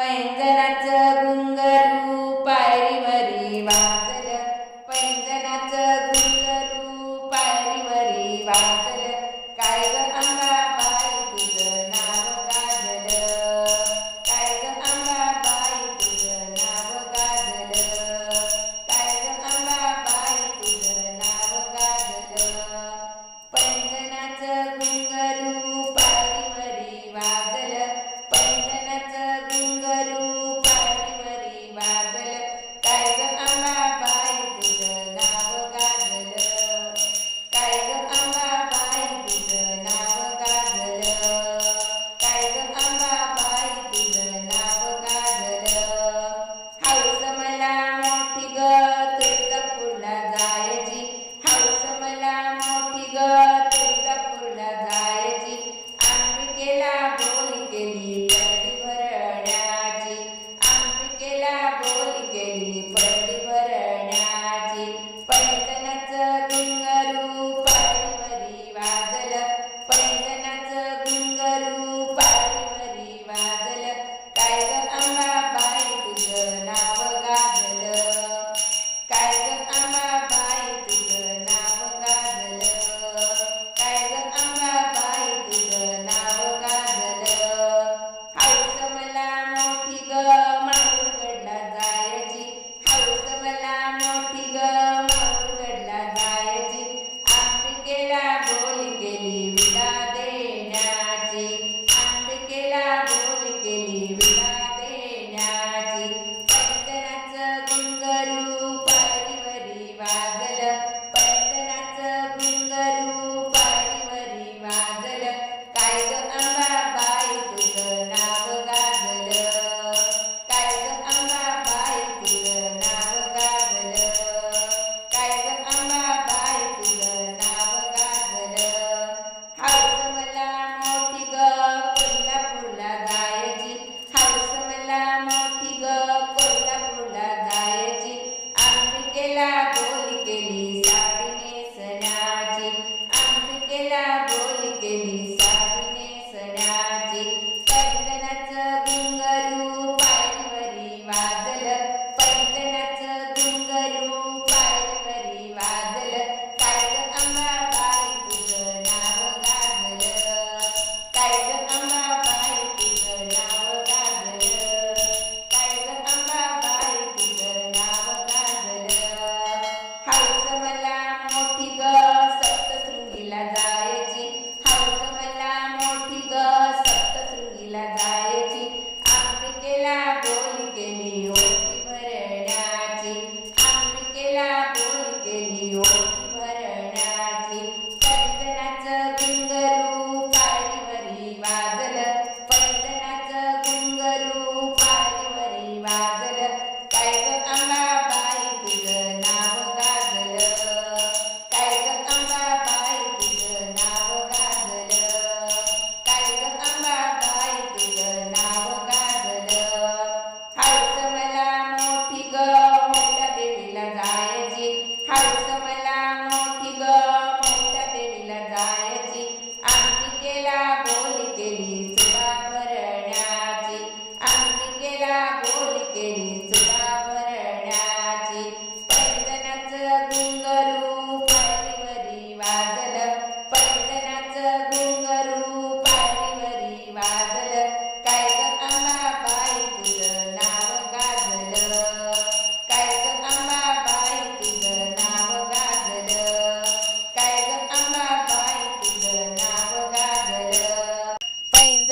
பயங்கரச்ச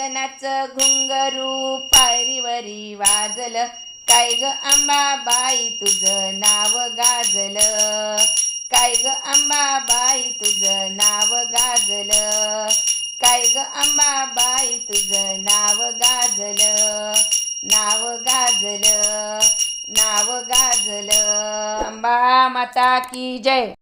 नाच घुंगरू पायरीवरी वाजल. काय ग अंबाबाई तुझं नाव गाजल. काय ग अंबाबाई तुझं नाव गाजल. काय ग अंबाबाई तुझं नाव गाजल. नाव गाजल नाव गाजल. अंबा माता की जय.